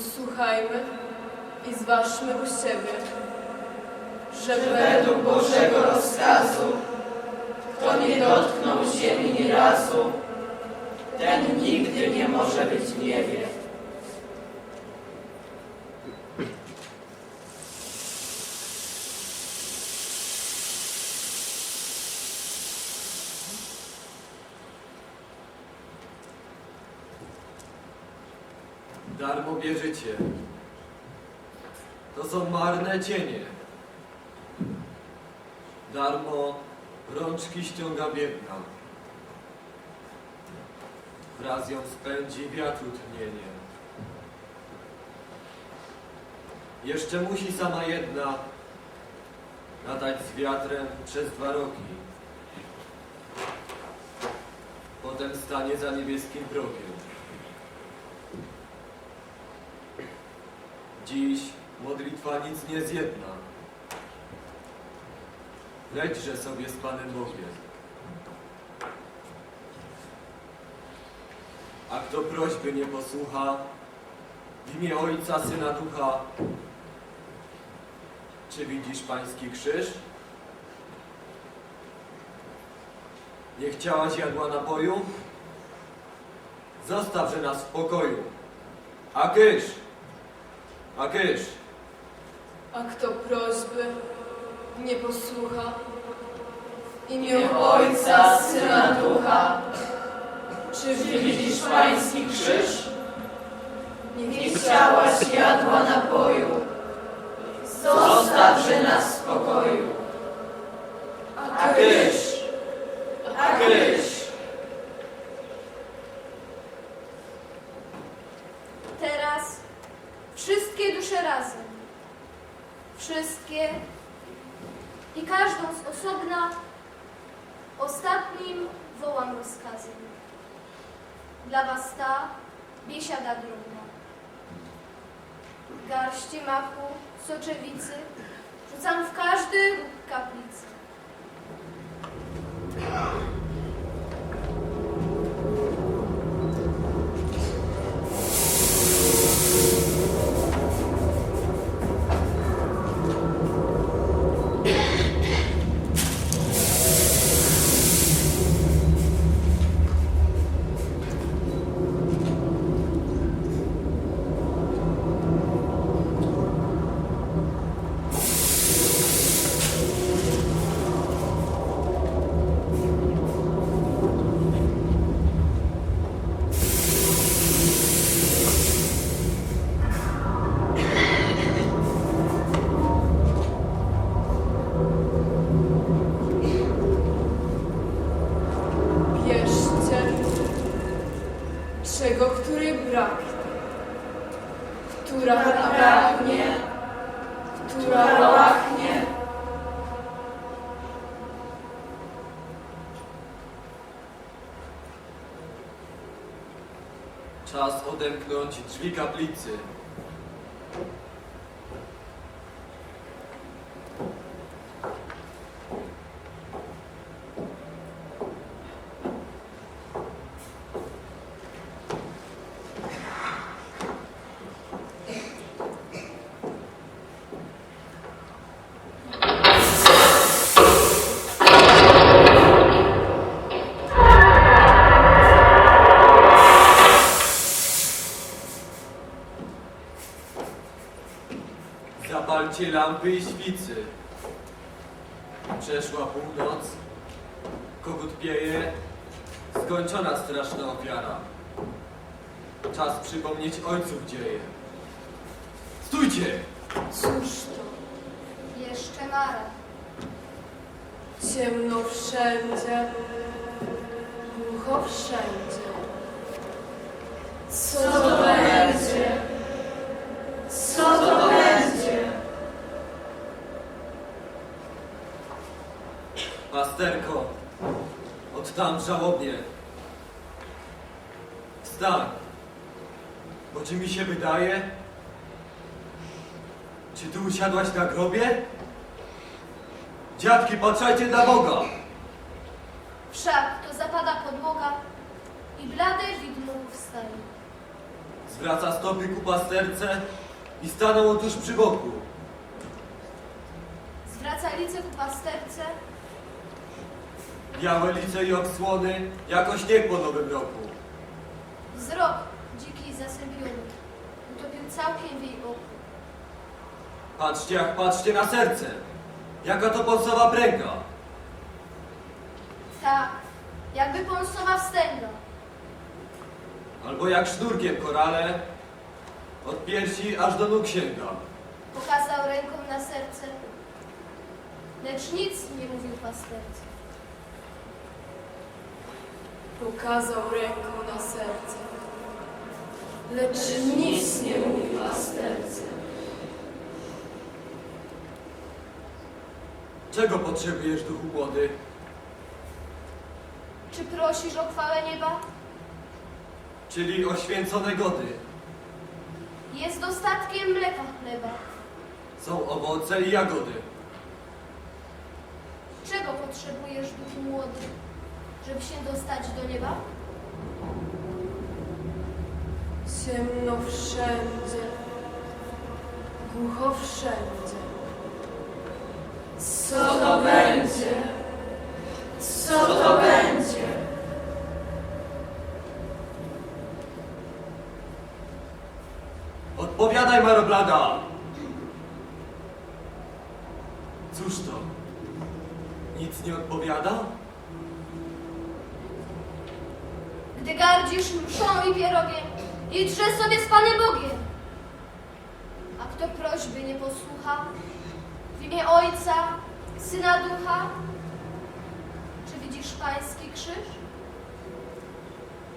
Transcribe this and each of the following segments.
Słuchajmy i zważmy u siebie, że Według Bożego rozkazu, kto nie dotknął ziemi ni razu, ten nigdy nie może być niebie. Darmo bierzecie. To są marne cienie. Darmo rączki ściąga biedna. Wraz ją spędzi wiatru tchnienie. Jeszcze musi sama jedna latać z wiatrem przez dwa roki. Potem stanie za niebieskim progiem. Dziś modlitwa nic nie zjedna. Lećże sobie z Panem Bogiem. A kto prośby nie posłucha, w imię Ojca, Syna, Ducha, czy widzisz Pański krzyż? Nie chciałaś jadła napoju? Zostawże nas w pokoju. A kysz! A kysz! A kto prośby nie posłucha, w imię Ojca, Syna, Ducha, czy widzisz Pański krzyż? nie Nie chciał, chciałaś jadła napoju, zostawże nas w spokoju. A kysz! A kysz! Teraz wszystkie dusze razem. Wszystkie i każdą z osobna ostatnim wołam rozkazem. Dla was ta biesiada drobna. Garści maku, soczewicy rzucam w każdy róg kaplicy. Czas odemknąć drzwi kaplicy. Lampy i świcy. Przeszła północ, kogut pieje, skończona straszna ofiara. Czas przypomnieć ojców dzieje. Stójcie! Cóż to, Jeszcze mara. ciemno wszędzie, głucho wszędzie. Co to będzie? Co to będzie? Pasterko, od tam żałobnie. Wstań, bo czy mi się wydaje? Czy tu usiadłaś na grobie? Dziadki, patrzajcie na Boga! Wszak to zapada podłoga i blade widmo wstaje. Zwraca stopy ku pasterce i stanął otóż przy boku. Zwraca lice ku pasterce, Białe lice i odsłony, jako śnieg po nowym roku. wzrok dziki zasępiony, utopił całkiem w jej oku. Patrzcie, jak patrzcie na serce. Jaka to ponsowa pręga. Tak, jakby ponsowa wstęga. Albo jak sznurkiem korale, od piersi aż do nóg sięga. Pokazał ręką na serce, lecz nic nie mówił pasterce. Pokazał ręką na serce. Lecz nic nie mówi pasterce. Czego potrzebujesz, duchu młody? Czy prosisz o chwałę nieba? Czyli o święcone gody. Jest dostatkiem mleka chleba. Są owoce i jagody. Czego potrzebujesz, duchu młody, żeby się dostać do nieba? Ciemno wszędzie. Głucho wszędzie. Co to będzie? Co to będzie? Odpowiadaj, Maroblada! Cóż to? Nic nie odpowiada? Gdy gardzisz mszą i pierogiem, idźże sobie z Panem Bogiem. A kto prośby nie posłucha, w imię Ojca, Syna Ducha, czy widzisz Pański krzyż?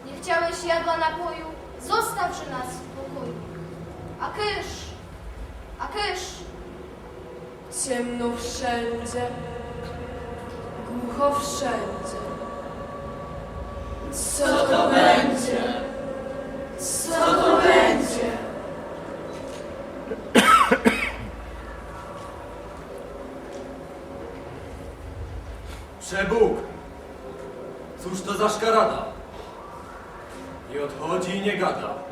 Nie chciałeś jadła napoju, zostawże nas w pokoju. A kysz, a kysz, Ciemno wszędzie. Głucho wszędzie. Co to będzie? Co to będzie? Przebóg! Cóż to za szkarada? Nie odchodzi i nie gada.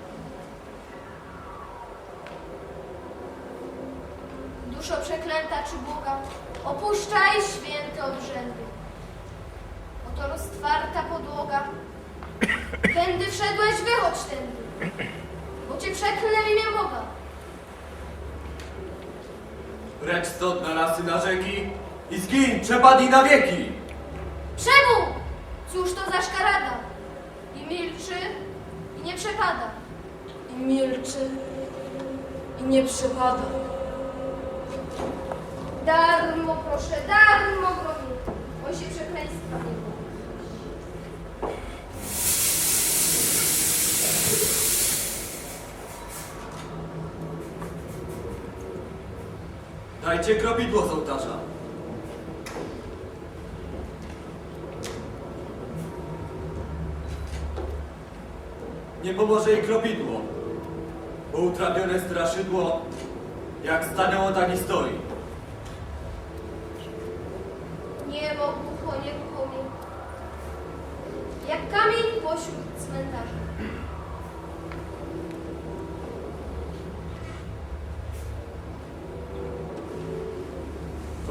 duszo przeklęta czy Boga, opuszczaj święte obrzędy. Oto roztwarta podłoga, tędy wszedłeś, wychodź tędy, bo cię przeklnę w imię Boga. Precz stąd na lasy, na rzeki i zgiń, przepadnij na wieki! Przebóg! Cóż to za szkarada? I milczy, i nie przepada. I milczy. I nie przepada. Darmo proszę, darmo broni, oj się przekleństwa nie Dajcie kropidło z ołtarza. Nie pomoże jej kropidło, bo utrapione straszydło, jak stanęło, tak i stoi. Niebo głucho, nieruchomie, jak kamień pośród cmentarza.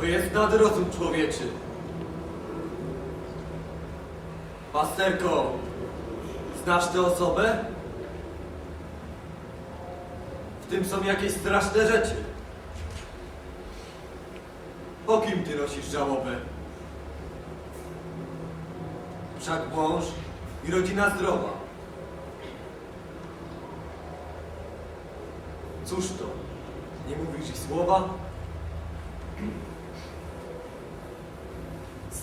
To jest nadrozum człowieczy. Pasterko, znasz tę osobę? W tym są jakieś straszne rzeczy. Po kim ty nosisz żałobę? Wszak mąż i rodzina zdrowa. Cóż to? Nie mówisz i słowa?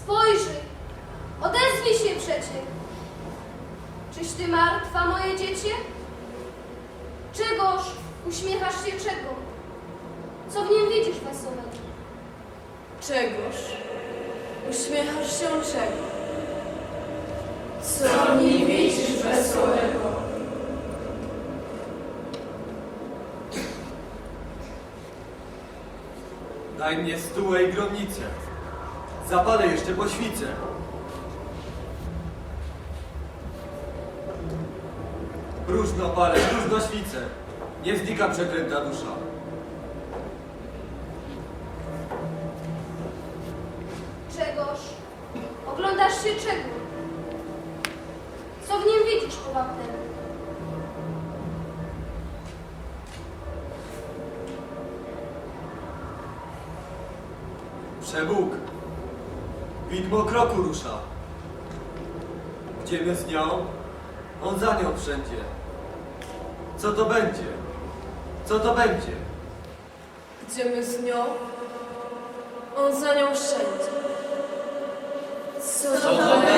Spojrzyj, odezwij się przecie. Czyś ty martwa, moje dziecię? Czegoż uśmiechasz się czego? Co w nim widzisz wesołego? Czegoż? Uśmiechasz się czego? Co nie widzisz wesołego? Daj mnie stułę i gromnicę. Zapalę jeszcze po świcę. Próżno palę, próżno świcę. Nie znika przeklęta dusza. Czegoż? Oglądasz się czego? Co w nim widzisz, powabnemu? Przebóg. Widmo kroku rusza. Gdzie my z nią? On za nią wszędzie. Co to będzie? Co to będzie? Gdzie my z nią? On za nią wszędzie. Co to będzie?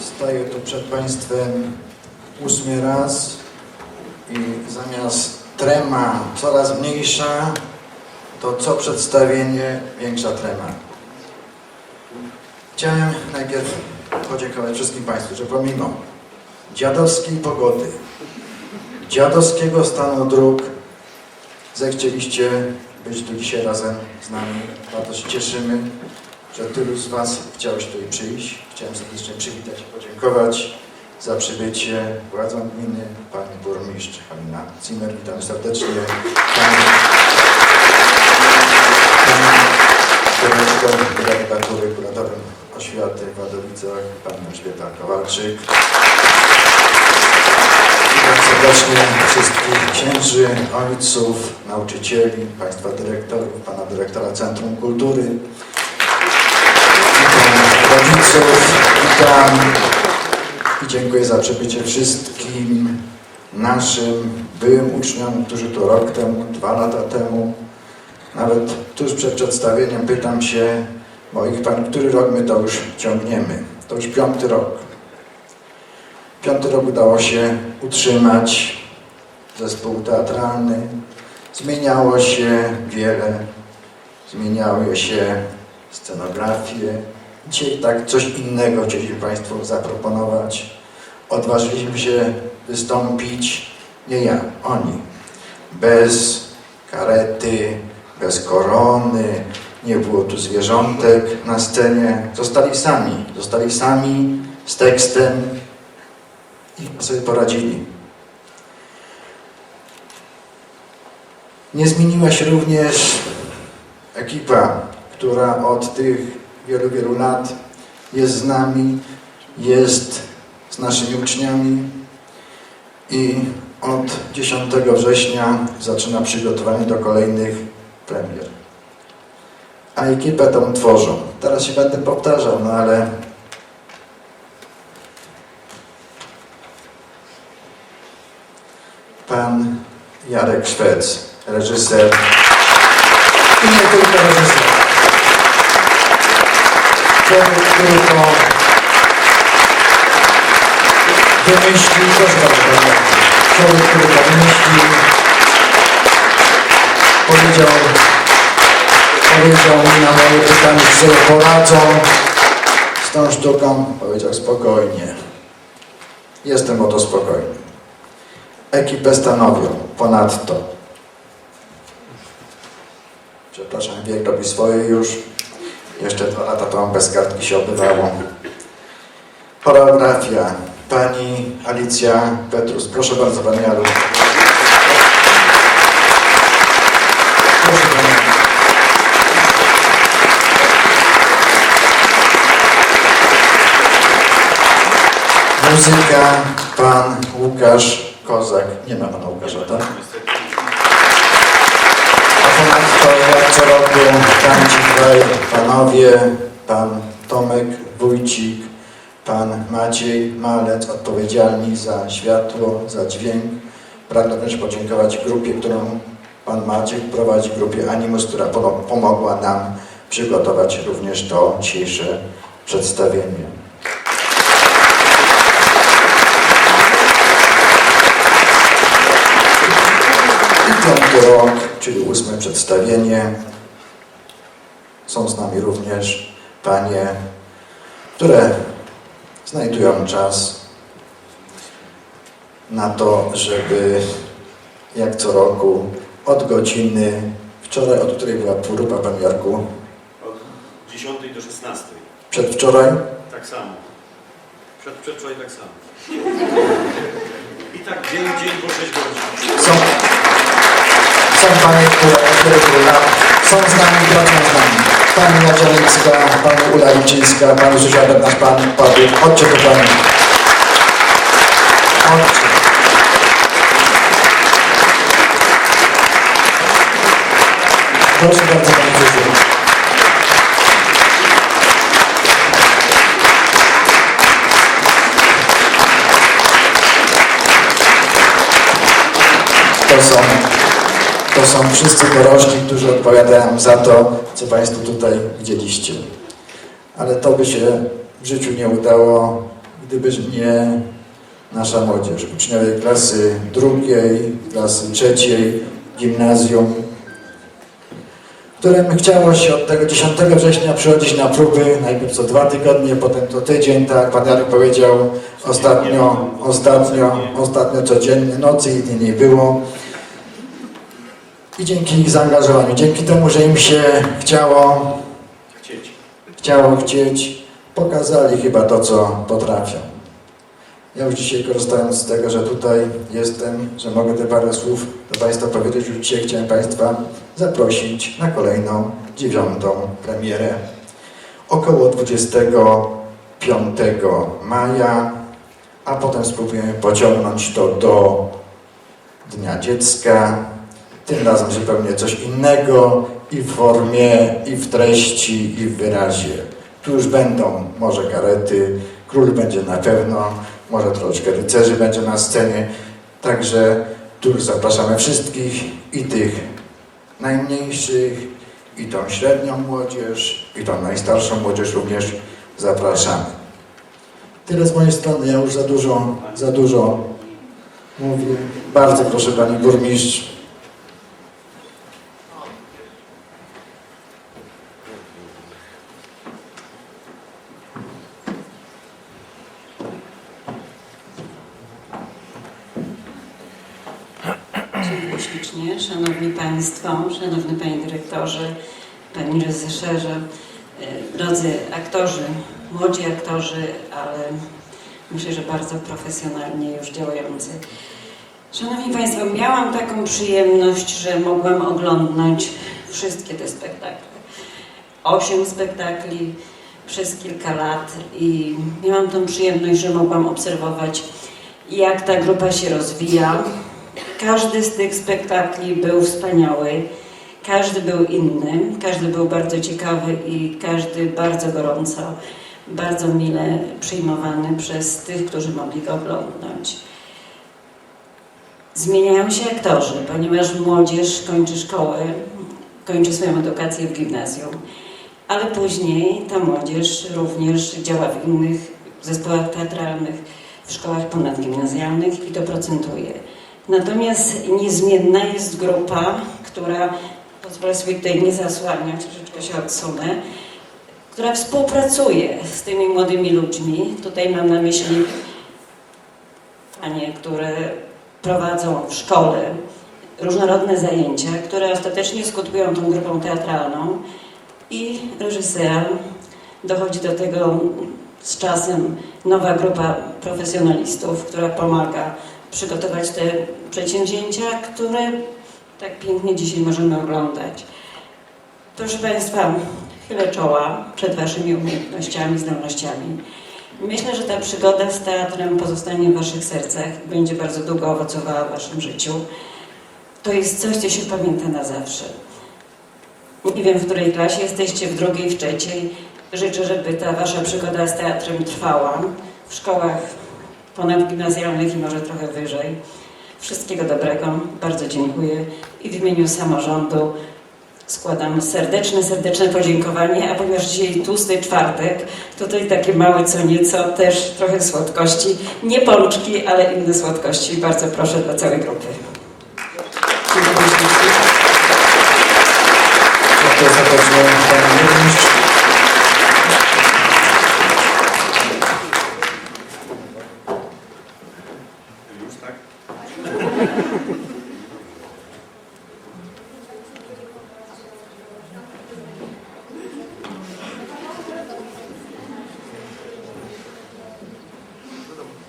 Staję tu przed Państwem ósmy raz i zamiast trema coraz mniejsza, to co przedstawienie większa trema. Chciałem najpierw podziękować wszystkim Państwu, że pomimo dziadowskiej pogody, dziadowskiego stanu dróg, zechcieliście być tu dzisiaj razem z nami. Bardzo się cieszymy, że tylu z Was chciałeś tutaj przyjść. Chciałem serdecznie przywitać i podziękować za przybycie władzom gminy, Pani Burmistrz Halina Zimmer. Witam serdecznie. Pani, pani dyrektor, dyrektatury, kuratorem oświaty w Wadowicach, Pani Elżbieta Kowalczyk. Witam serdecznie wszystkich księży, ojców, nauczycieli, Państwa dyrektorów, Pana dyrektora Centrum Kultury. Rodziców, witam i dziękuję za przybycie wszystkim naszym byłym uczniom, którzy tu rok temu, dwa lata temu, nawet tuż przed przedstawieniem pytam się moich pań, który rok my to już ciągniemy. To już piąty rok. Piąty rok udało się utrzymać zespół teatralny. Zmieniało się wiele, zmieniały się scenografie. Dzisiaj tak coś innego chcieliśmy Państwu zaproponować. Odważyliśmy się wystąpić, nie ja, oni, bez karety, bez korony, nie było tu zwierzątek na scenie. Zostali sami, zostali sami z tekstem i sobie poradzili. Nie zmieniła się również ekipa, która od tych wielu, wielu lat jest z nami, jest z naszymi uczniami i od 10 września zaczyna przygotowanie do kolejnych premier. A ekipę tą tworzą. Teraz się będę powtarzał, no ale pan Jarek Szwec, reżyser i nie tylko reżyser. Człowiek, który to wymyślił, człowiek, który to wymyślił, powiedział, powiedział mi na moje pytanie, czy poradzą z tą sztuką, powiedział spokojnie. Jestem o to spokojny. Ekipę stanowią ponadto. Przepraszam, wiek robi swoje już. Jeszcze dwa lata to bez kartki się odbywało. Choreografia. Pani Alicja Petrus. Proszę bardzo, Pani Alu. Muzyka. Pan Łukasz Kozak. Nie ma Pana Łukasza, tak? Co roku tam ci dwaj panowie, pan Tomek Wójcik, pan Maciej Malec, odpowiedzialni za światło, za dźwięk. Pragnę też podziękować grupie, którą pan Maciek prowadzi, grupie Animus, która pomo- pomogła nam przygotować również to dzisiejsze przedstawienie. I piąty rok, czyli ósme przedstawienie. Są z nami również panie, które znajdują czas na to, żeby jak co roku od godziny, wczoraj, od której była próba, panie Jarku, Od 10 do 16. przedwczoraj, Tak samo. Przed, przedwczoraj tak samo. I tak dzień w dzień po 6 godzin. są, są panie, które, które które są z nami, pracują z nami. Pani Naczelnicka, pani Ula Liczyńska, pani Zuzia nasz pan Paweł. Chodźcie do pani. Chodźcie. Proszę bardzo, to są wszyscy dorośli, którzy odpowiadają za to, co Państwo tutaj widzieliście. Ale to by się w życiu nie udało, gdyby nie nasza młodzież, uczniowie klasy drugiej, klasy trzeciej, gimnazjum, którym chciało się od tego 10 września przychodzić na próby, najpierw co dwa tygodnie, potem co tydzień, tak pan Jarek powiedział, ostatnio, ostatnio, ostatnio codziennie, nocy i dni nie było. I dzięki ich zaangażowaniu, dzięki temu, że im się chciało, Chcieć. chciało chcieć, pokazali chyba to, co potrafią. Ja już dzisiaj korzystając z tego, że tutaj jestem, że mogę te parę słów do Państwa powiedzieć, już dzisiaj chciałem Państwa zaprosić na kolejną, dziewiątą premierę. Około 25 maja, a potem spróbujemy pociągnąć to do Dnia Dziecka. Tym razem zupełnie coś innego i w formie, i w treści, i w wyrazie. Tu już będą może karety, król będzie na pewno, może troszeczkę rycerzy będzie na scenie. Także tu już zapraszamy wszystkich i tych najmniejszych, i tą średnią młodzież, i tą najstarszą młodzież również zapraszamy. Tyle z mojej strony, ja już za dużo, za dużo mówię. Bardzo proszę Pani Burmistrz. Dziękuję ślicznie. Szanowni Państwo, Szanowny Panie Dyrektorze, Reżyserze, e, drodzy aktorzy, młodzi aktorzy, ale myślę, że bardzo profesjonalnie już działający. Szanowni Państwo, miałam taką przyjemność, że mogłam oglądnąć wszystkie te spektakle. Osiem spektakli przez kilka lat i miałam tą przyjemność, że mogłam obserwować, jak ta grupa się rozwija, każdy z tych spektakli był wspaniały, każdy był inny, każdy był bardzo ciekawy i każdy bardzo gorąco, bardzo mile przyjmowany przez tych, którzy mogli go oglądać. Zmieniają się aktorzy, ponieważ młodzież kończy szkołę, kończy swoją edukację w gimnazjum, ale później ta młodzież również działa w innych zespołach teatralnych, w szkołach ponadgimnazjalnych i to procentuje. Natomiast niezmienna jest grupa, która, pozwolę sobie tutaj nie zasłaniać, troszeczkę się odsunę, która współpracuje z tymi młodymi ludźmi. Tutaj mam na myśli panie, które prowadzą w szkole różnorodne zajęcia, które ostatecznie skutkują tą grupą teatralną i reżysera. Dochodzi do tego z czasem nowa grupa profesjonalistów, która pomaga przygotować te przedsięwzięcia, które tak pięknie dzisiaj możemy oglądać. Proszę Państwa, chylę czoła przed Waszymi umiejętnościami, zdolnościami. Myślę, że ta przygoda z teatrem pozostanie w Waszych sercach i będzie bardzo długo owocowała w Waszym życiu. To jest coś, co się pamięta na zawsze. Nie wiem, w której klasie jesteście, w drugiej, w trzeciej. Życzę, żeby ta Wasza przygoda z teatrem trwała w szkołach ponadgimnazjalnych i może trochę wyżej. Wszystkiego dobrego, bardzo dziękuję i w imieniu samorządu składam serdeczne, serdeczne podziękowanie, a ponieważ dzisiaj tłusty czwartek, tutaj takie małe co nieco, też trochę słodkości, nie pączki, ale inne słodkości. Bardzo proszę dla całej grupy. Dziękuję. Dziękuję serdecznie Pani Burmistrz. Już tak?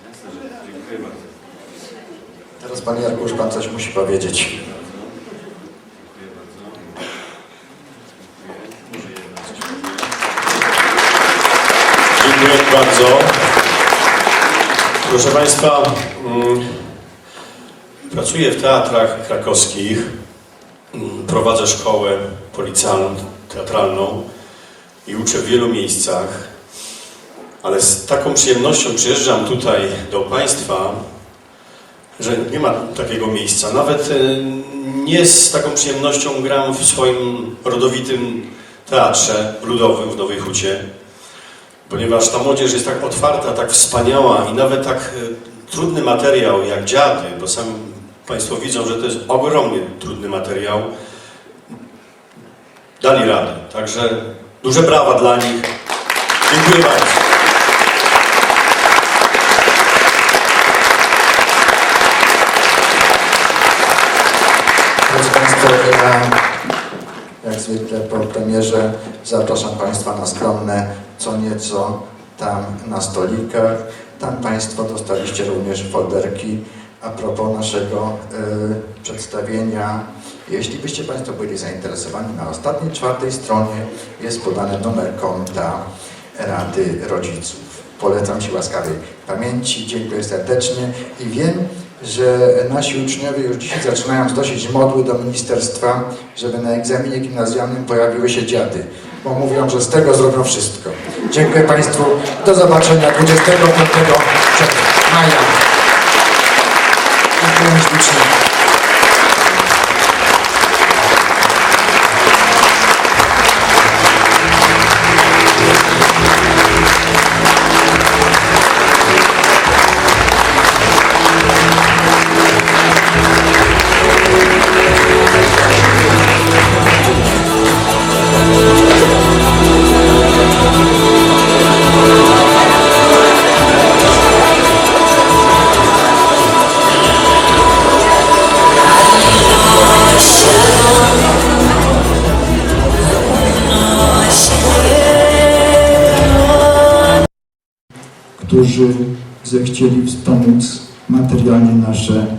Jasne, że dziękuję bardzo. Teraz Panie Jarku, już Pan coś musi powiedzieć. Dziękuję bardzo. Proszę Państwa, mm, pracuję w teatrach krakowskich, mm, prowadzę szkołę policjalną, teatralną i uczę w wielu miejscach, ale z taką przyjemnością przyjeżdżam tutaj do Państwa, że nie ma takiego miejsca. Nawet y, nie z taką przyjemnością gram w swoim rodowitym teatrze ludowym w Nowej Hucie. ponieważ ta młodzież jest tak otwarta, tak wspaniała i nawet tak e, trudny materiał jak dziady, bo sami Państwo widzą, że to jest ogromnie trudny materiał, dali radę. Także duże brawa dla nich. Dziękuję bardzo. Drodzy Państwo, ja jak zwykle po premierze zapraszam Państwa na skromne co nieco tam na stolikach. Tam Państwo dostaliście również folderki a propos naszego y, przedstawienia. Jeśli byście Państwo byli zainteresowani, na ostatniej, czwartej stronie jest podany numer konta Rady Rodziców. Polecam Ci łaskawej pamięci, dziękuję serdecznie i wiem, że nasi uczniowie już dzisiaj zaczynają znosić modły do ministerstwa, żeby na egzaminie gimnazjalnym pojawiły się dziady, bo mówią, że z tego zrobią wszystko. Dziękuję Państwu. Do zobaczenia 25 maja. Dziękuję ślicznie. Którzy zechcieli wspomóc materialnie nasze.